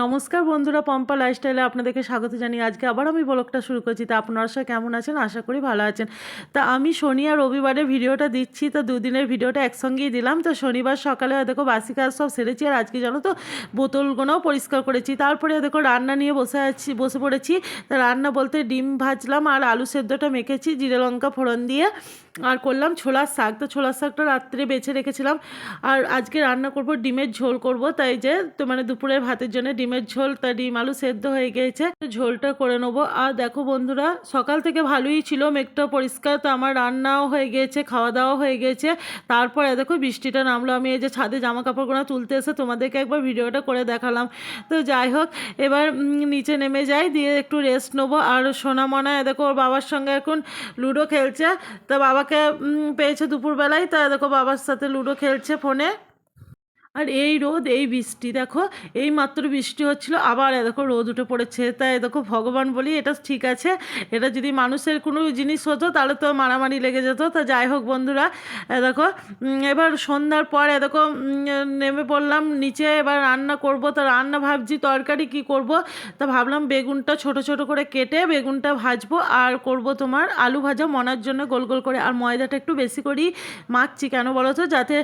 নমস্কার বন্ধুরা, পম্পা লাইফস্টাইলে আপনাদেরকে স্বাগত জানিয়ে আজকে আবার আমি ব্লগটা শুরু করছি। তা আপনারা সবাই কেমন আছেন? আশা করি ভালো আছেন। তা আমি শনি আর রবিবারে ভিডিওটা দিচ্ছি, তো দুদিনের ভিডিওটা একসঙ্গেই দিলাম। তো শনিবার সকালে দেখো বাসি কাজ সব সেরেছি আর আজকে জানো তো বোতলগুলোও পরিষ্কার করেছি। তারপরে দেখো রান্না নিয়ে বসে আছি, বসে পড়েছি। তা রান্না বলতে ডিম ভাজলাম আর আলু সেদ্ধটা মেখেছি, জিরে লঙ্কা ফোড়ন দিয়ে। আর করলাম ছোলার শাক। তো ছোলার শাকটা রাত্রে বেছে রেখেছিলাম। আর আজকে রান্না করব ডিমের ঝোল করব। তাই যে, তো মানে দুপুরের ভাতের জন্য ডিমের ঝোল, তা ডিম আলু সেদ্ধ হয়ে গিয়েছে। ঝোলটা করে নেব। আর দেখো বন্ধুরা, সকাল থেকে ভালোই ছিল, মেঘটা পরিষ্কার। তো আমার রান্নাও হয়ে গিয়েছে খাওয়া দাওয়া হয়ে গিয়েছে। তারপরে দেখো বৃষ্টিটা নামলো। আমি এই যে ছাদে জামা কাপড়গুলো তুলতে এসে তোমাদেরকে একবার ভিডিওটা করে দেখালাম। তো যাই হোক, এবার নিচে নেমে যাই, দিয়ে একটু রেস্ট নেব। আর সোনা মনা দেখো ওর বাবার সঙ্গে এখন লুডো খেলছে। তা বাবাকে পেয়েছে দুপুরবেলায়। তা দেখো বাবার সাথে লুডো খেলছে ফোনে। আর এই রোদ, এই বৃষ্টি, দেখো, এই মাত্র বৃষ্টি হচ্ছিল, আবার দেখো রোদ উঠে পড়েছে। তাই দেখো, ভগবান বলি, এটা ঠিক আছে। এটা যদি মানুষের কোনো জিনিস হতো, তাহলে তো মারামারি লেগে যেত। তা যাই হোক বন্ধুরা দেখো এবার সন্ধ্যার পর দেখো নেমে পড়লাম, নিচে এবার রান্না করব। তা রান্না ভাবছি, তরকারি কি করব? তা ভাবলাম বেগুনটা ছোট ছোট করে কেটে বেগুনটা ভাজবো, আর করব তোমার আলু ভাজা মনার জন্য গোল গোল করে। আর ময়দাটা একটু বেশি করেই মাখছি, কেন বলো তো? যাতে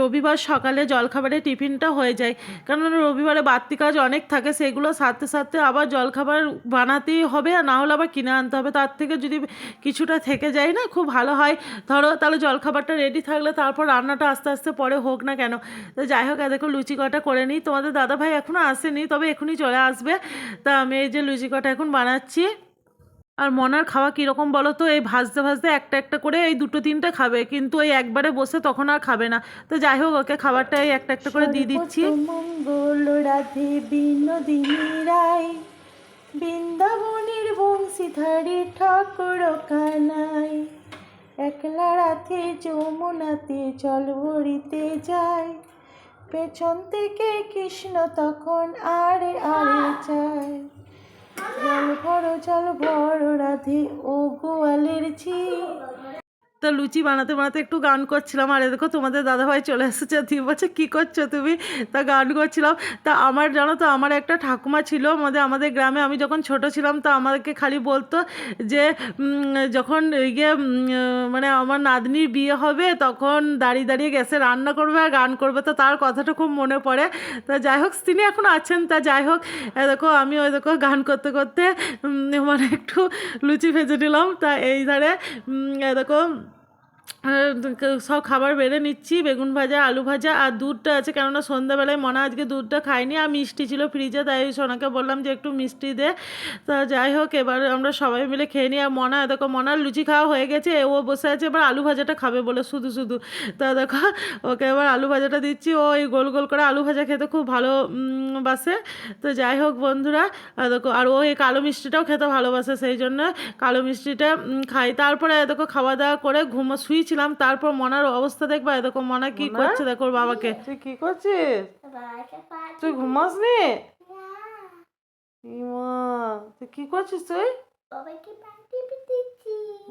রবিবার সকালে জলখাবারে টিফিনটা হয়ে যায়। কারণ রবিবারে বাড়তি কাজ অনেক থাকে, সেগুলো সারতে সারতে আবার জলখাবার বানাতেই হবে আর না হলে আবার কিনে আনতে হবে। তার থেকে যদি কিছুটা থেকে যায় না, খুব ভালো হয়। ধরো তাহলে জলখাবারটা রেডি থাকলে তারপর রান্নাটা আস্তে আস্তে পরে হোক না কেন। তো যাই হোক দেখো লুচি কটা করে নিই। তোমাদের দাদা ভাই এখনও আসেনি, তবে এখনই চলে আসবে। তা আমি এই যে লুচি কটা এখন বানাচ্ছি। আর মনার খাওয়া কীরকম বলো তো এই ভাজতে ভাজতে একটা একটা করে এই দুটো তিনটে খাবে, কিন্তু ওই একবারে বসে তখন আর খাবে না। তো যাই হোক, ওকে খাবারটা এই একটা একটা করে দিয়ে দিচ্ছি। মঙ্গল রাধে বিনোদিনী রায়, বৃন্দাবনের বংশীধারী ঠাকুর কানাই। একলা রাতে যমুনাতে জল ভরিতে যায়, পেছন থেকে কৃষ্ণ তখন আরে আরে যায়। জল জল ভরো রাধে ও গোয়ালের ঝি। তো লুচি বানাতে বানাতে একটু গান করছিলাম, আর দেখো তোমাদের দাদাভাই চলে এসেছে তুই বলছে, কী করছ তুমি? তা গান করছিলাম। তা আমার জানো তো, আমার একটা ঠাকুমা ছিল, আমাদের আমাদের গ্রামে আমি যখন ছোট ছিলাম, তো আমাকে খালি বলতো যে যখন ইয়ে মানে আমার নাতনির বিয়ে হবে, তখন দাঁড়িয়ে দাঁড়িয়ে গ্যাসে রান্না করবে আর গান করবে। তো তার কথাটা খুব মনে পড়ে। তা যাই হোক, তিনি এখন আছেন, তা যাই হোক দেখো, আমি ওই দেখো গান করতে করতে মানে একটু লুচি ভেজে নিলাম। তা এই ধারে দেখো সব খাবার বেড়ে নিচ্ছি বেগুন ভাজা আলু ভাজা আর দুধটা আছে। কেননা সন্ধ্যাবেলায় মনে আজকে দুধটা খাইনি আর মিষ্টি ছিল ফ্রিজে তাই সোনাকে বললাম যে একটু মিষ্টি দে। তা যাই হোক এবার আমরা সবাই মিলে খেয়ে নিই। আর মনা দেখো মনার লুচি খাওয়া হয়ে গেছে ও বসে আছে এবার আলু ভাজাটা খাবে বলে শুধু শুধু। তা দেখো ওকে এবার আলু ভাজাটা দিচ্ছি ও এই গোল গোল করে আলু ভাজা খেতে খুব ভালো উম, বাসে। তো যাই হোক বন্ধুরা দেখো আর ও এই কালো মিষ্টিটাও খেতে ভালোবাসে সেই জন্য কালো মিষ্টিটা খাই। তারপরে দেখো খাওয়া দাওয়া করে ঘুম শুয়েছিলাম তারপর মনার অবস্থা দেখবা এ দেখো মনা কি করছে দেখো বাবাকে। তুই কি করছিস? তুই ঘুমাস নি তুই কি করছিস তুই?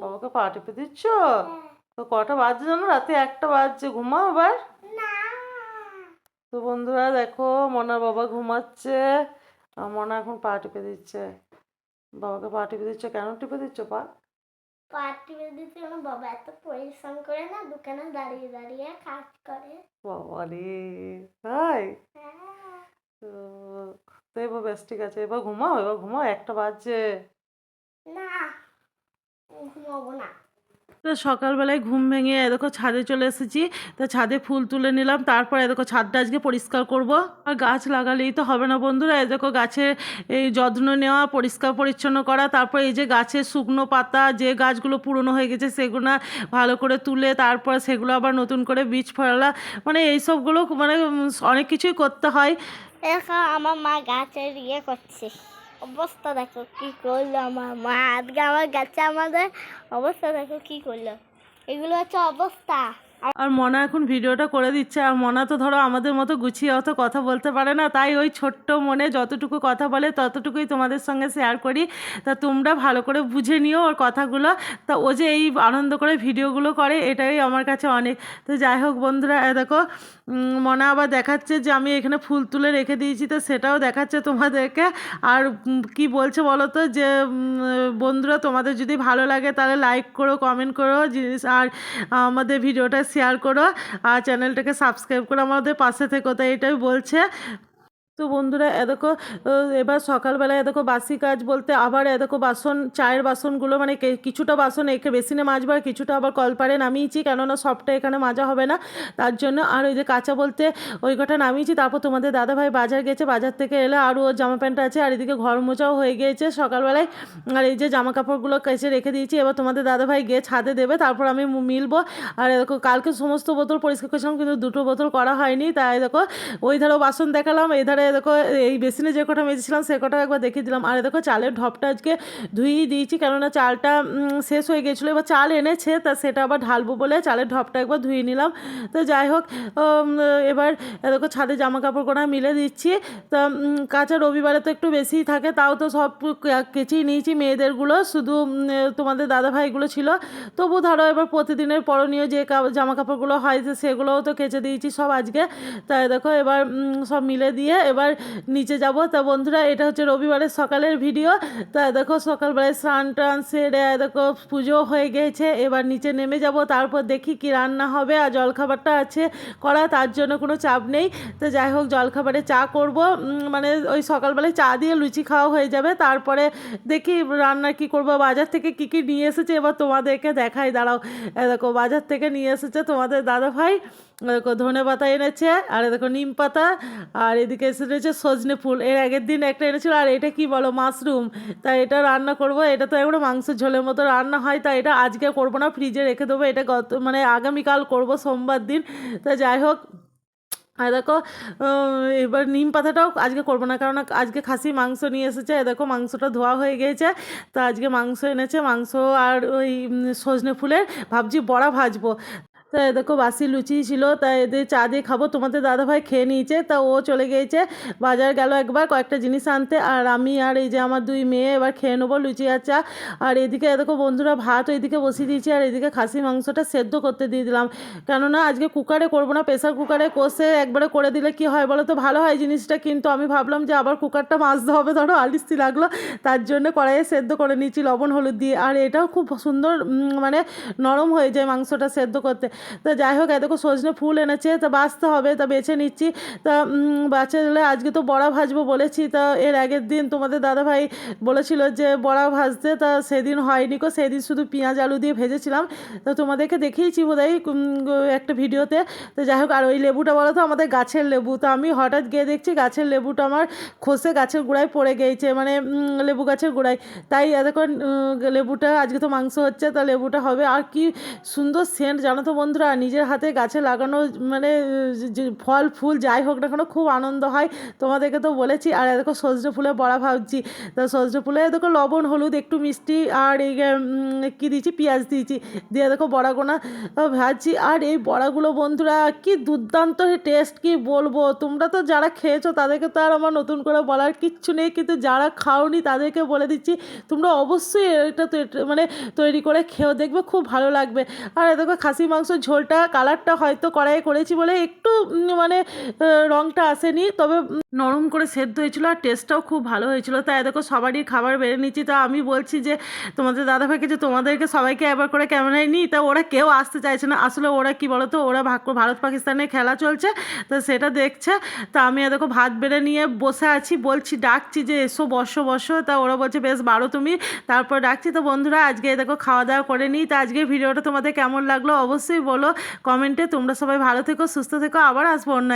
বাবাকে পা টিপে দিচ্ছ? তো কটা বাজছে জানো? রাতে একটা বাজছে। ঘুমাও এবার। তো বন্ধুরা দেখো মনার বাবা ঘুমাচ্ছে। আর মনা এখন পা টিপে দিচ্ছে। বাবাকে পা টিপে দিচ্ছ? কেন টিপে দিচ্ছ পা? পার্টি দিতে আমার বাবা। এত পরিশ্রম করে না দোকানে দাঁড়িয়ে দাঁড়িয়ে কাজ করে। বাবা রে তাই? হ্যাঁ। তো তো এবার বেশ ঠিক আছে এবার ঘুমাও এবার ঘুমাও একটা বাজছে। না ঘুমাবো না। তো সকালবেলায় ঘুম ভেঙে এ দেখো ছাদে চলে এসেছি। তা ছাদে ফুল তুলে নিলাম, তারপর এ দেখো ছাদটা আজকে পরিষ্কার করব। আর গাছ লাগালেই তো হবে না বন্ধুরা এ দেখো গাছে এই যত্ন নেওয়া, পরিষ্কার পরিচ্ছন্ন করা, তারপর এই যে গাছের শুকনো পাতা, যে গাছগুলো পুরনো হয়ে গেছে সেগুলো ভালো করে তুলে, তারপর সেগুলো আবার নতুন করে বীজ ফেলা মানে এইসবগুলো মানে অনেক কিছুই করতে হয়। আমার মা গাছের ইয়ে করছে। অবস্থা দেখো, কি করল আমার মা? আজকে আমার গাছে আমাদের অবস্থা দেখো, কি করল? এগুলো হচ্ছে অবস্থা। আর মনা এখন ভিডিওটা করে দিচ্ছে, আর মনা তো ধরো আমাদের মতো গুছিয়ে অত কথা বলতে পারে না, তাই ওই ছোট্ট মনে যতটুকু কথা বলে ততটুকুই তোমাদের সঙ্গে শেয়ার করি। তা তোমরা ভালো করে বুঝে নিও ওর কথাগুলো। তা ও যে এই আনন্দ করে ভিডিওগুলো করে, এটাই আমার কাছে অনেক। তো যাই হোক বন্ধুরা দেখো মনা আবার দেখাচ্ছে যে আমি এখানে ফুল তুলে রেখে দিয়েছি, তো সেটাও দেখাচ্ছে তোমাদেরকে। আর কি বলছে বলো তো যে বন্ধুরা তোমাদের যদি ভালো লাগে তাহলে লাইক করো কমেন্ট করো, জিনিস, আর আমাদের ভিডিওটা শেয়ার করো আর চ্যানেলটাকে সাবস্ক্রাইব করো। আমাদের পাশে থেকো তাই এটাই বলছে। তো বন্ধুরা, এ দেখো এবার সকালবেলায় এ দেখো বাসি কাজ বলতে আবার এ দেখো বাসন, চায়ের বাসনগুলো মানে কিছুটা বাসন একে বেসিনে মাজবো আর কিছুটা আবার কলপারে নামিয়েছি, কেননা সবটা এখানে মাজা হবে না। তার জন্য আর ওই যে কাঁচা বলতে ওই কটা নামিয়েছি, তারপর তোমাদের দাদাভাই বাজার গেছে, বাজার থেকে এলে আরও ওর জামা প্যান্ট আছে আর এদিকে ঘর মোছাও হয়ে গিয়েছে সকালবেলায়। আর এই যে জামা কাপড়গুলো কেচে রেখে দিয়েছি, এবার তোমাদের দাদাভাই গিয়ে ছাদে দেবে, তারপর আমি মিলবো। আর দেখো কালকে সমস্ত বোতল পরিষ্কার করেছিলাম, কিন্তু দুটো বোতল করা হয়নি, তাই দেখো ওই ধারেও বাসন দেখালাম, এই ধারে দেখো, এই বেসিনে যে কটা মেজেছিলাম সে কটা একবার দেখিয়ে দিলাম। আর দেখো, চালের ঢপটা আজকে ধুয়েই দিয়েছি, কেননা চালটা শেষ হয়ে গেছিল। এবার চাল এনেছে, তা সেটা আবার ঢালবো বলে চালের ঢপটা একবার ধুয়ে নিলাম। তো যাই হোক এবার দেখো, ছাদে জামা কাপড় কোনা মিলে দিচ্ছি। তা কাঁচা রবিবারে তো একটু বেশিই থাকে, তাও তো সব কেচেই নিয়েছি মেয়েদেরগুলো। শুধু তোমাদের দাদাভাইগুলো ছিল। তবু ধরো, এবার প্রতিদিনের পরনীয় যে জামা কাপড়গুলো হয় সেগুলোও তো কেচে দিয়েছি সব আজকে। তাই দেখো, এবার সব মিলে দিয়ে এবার নিচে যাব। তা বন্ধুরা, এটা হচ্ছে রবিবারের সকালের ভিডিও। তা দেখো, সকালবেলায় স্নান টান সেরে দেখো, পুজো হয়ে গেছে। এবার নিচে নেমে যাব, তারপর দেখি কি রান্না হবে আর জলখাবারটা আছে করা, তার জন্য কোনো চাপ নেই। তো যাই হোক, জলখাবারে চা করব। মানে ওই সকালবেলায় চা দিয়ে লুচি খাওয়া হয়ে যাবে। তারপরে দেখি রান্না কি করব, বাজার থেকে কি কি নিয়ে এসেছে, এবার তোমাদেরকে দেখাই। দাঁড়াও দেখো, বাজার থেকে নিয়ে এসেছে তোমাদের দাদা ভাই দেখো, ধনে পাতা এনেছে, আর দেখো নিম পাতা, আর এদিকে এসে রয়েছে সজনে ফুল। এর আগের দিন একটা এনেছিল, আর এটা কি বলো, মাশরুম। তাই এটা রান্না করব, এটা তো একবারে মাংসের ঝোলের মতো রান্না হয়, তাই এটা আজকে করব না ফ্রিজে রেখে দেবো, এটা গত মানে আগামীকাল করব সোমবার দিন। তা যাই হোক, আর দেখো এবার নিম পাতাটাও আজকে করব না কারণ আজকে খাসি মাংস নিয়ে এসেছে দেখো মাংসটা ধোয়া হয়ে গিয়েছে। তা আজকে মাংস এনেছে, মাংস আর ওই সজনে ফুলের, ভাবছি বড়া ভাজবো। তা দেখো বাসি লুচি ছিল, তা এদের চা দিয়ে খাব। তোমাদের দাদাভাই খেয়ে নিয়েছে, তা ও চলে গিয়েছে। বাজার গেল একবার, কয়েকটা জিনিস আনতে। আর আমি আর এই যে আমার দুই মেয়ে এবার খেয়ে নেব লুচি আর চা। আর এদিকে দেখো বন্ধুরা ভাত ওইদিকে বসিয়ে দিয়েছি, আর এদিকে খাসি মাংসটা সেদ্ধ করতে দিয়ে দিলাম। কেননা আজকে কুকারে করব না, প্রেসার কুকারে কষে একবারে করে দিলে কি হয় বলো তো? ভালো হয় জিনিসটা, কিন্তু আমি ভাবলাম যে আবার কুকারটা মাজতে হবে, ধরো আলিস্তি লাগল। তার জন্য কড়াইয়ে সেদ্ধ করে নিয়েছি লবণ, হলুদ দিয়ে। আর এটাও খুব সুন্দর মানে নরম হয়ে যায় মাংসটা সেদ্ধ করতে। তো যাই হোক এতক্ষণ সজনে ফুল এনেছে, তা বাঁচতে হবে, তা বেছে নিচ্ছি। তা দিলে আজকে তো বড়া ভাজবো বলেছি, তা এর আগের দিন তোমাদের দাদাভাই বলেছিল যে বড়া ভাজতে, তা সেদিন হয়নি কো সেদিন শুধু পেঁয়াজ আলু দিয়ে ভেজেছিলাম। তো তোমাদেরকে দেখিয়েছি বোধহয় একটা ভিডিওতে। তো যাই হোক, আর ওই লেবুটা বলো তো, আমাদের গাছের লেবু। তো আমি হঠাৎ গিয়ে দেখছি গাছের লেবুটা আমার খসে গাছের গোড়ায় পড়ে গিয়েছে মানে লেবু গাছের গোড়ায়। তাই এতক্ষণ লেবুটা, আজকে তো মাংস হচ্ছে, তা লেবুটা হবে। আর কি সুন্দর সেন্ট জানো তো বন্ধুরা, নিজের হাতে গাছে লাগানো মানে ফল, ফুল যাই হোক না কেন খুব আনন্দ হয়। তোমাদেরকে তো বলেছি, আর দেখো সজনে ফুলে বড়া ভাবছি। তা সজনে ফুলে দেখো লবণ, হলুদ, একটু মিষ্টি, আর এই কী দিয়েছি, পেঁয়াজ দিয়েছি। দিয়ে দেখো বড়াগোনা ভাজছি। আর এই বড়াগুলো বন্ধুরা, কি দুর্দান্ত টেস্ট কি বলব? তোমরা তো যারা খেয়েছো, তাদেরকে তো আর আমার নতুন করে বলার কিচ্ছু নেই। কিন্তু যারা খাওনি, তাদেরকে বলে দিচ্ছি, তোমরা অবশ্যই এটা মানে তৈরি করে খেয়েও দেখবে, খুব ভালো লাগবে। আর এ দেখো খাসি মাংস ঝোলটা, কালারটা হয়তো কড়াইয়ে করেছি বলে একটু মানে রঙটা আসেনি। তবে নরম করে সেদ্ধ হয়েছিল আর টেস্টটাও খুব ভালো হয়েছিল। তাই দেখো, সবারই খাবার বেড়ে নিচ্ছি তা আমি বলছি যে, তোমাদের দাদাভাইকে যে, তোমাদেরকে সবাইকে একবার করে ক্যামেরায় নিই, তা ওরা কেউ আসতে চাইছে না। আসলে ওরা কি বলো তো ওরা ভাগ, ভারত পাকিস্তানের খেলা চলছে, তো সেটা দেখছে। তা আমি দেখো, ভাত বেড়ে নিয়ে বসে আছি। বলছি, ডাকছি যে, এসো, বসো বসো। তা ওরা বলছে, বেশ, বারো তুমি। তারপর ডাকছি, তো বন্ধুরা, আজকে, দেখো খাওয়া দাওয়া করে নিই। তা আজকে ভিডিওটা তোমাদের কেমন লাগল? অবশ্যই বলো কমেন্টে তোমরা সবাই ভালো থেকো সুস্থ থেকো আবার আসব অন্য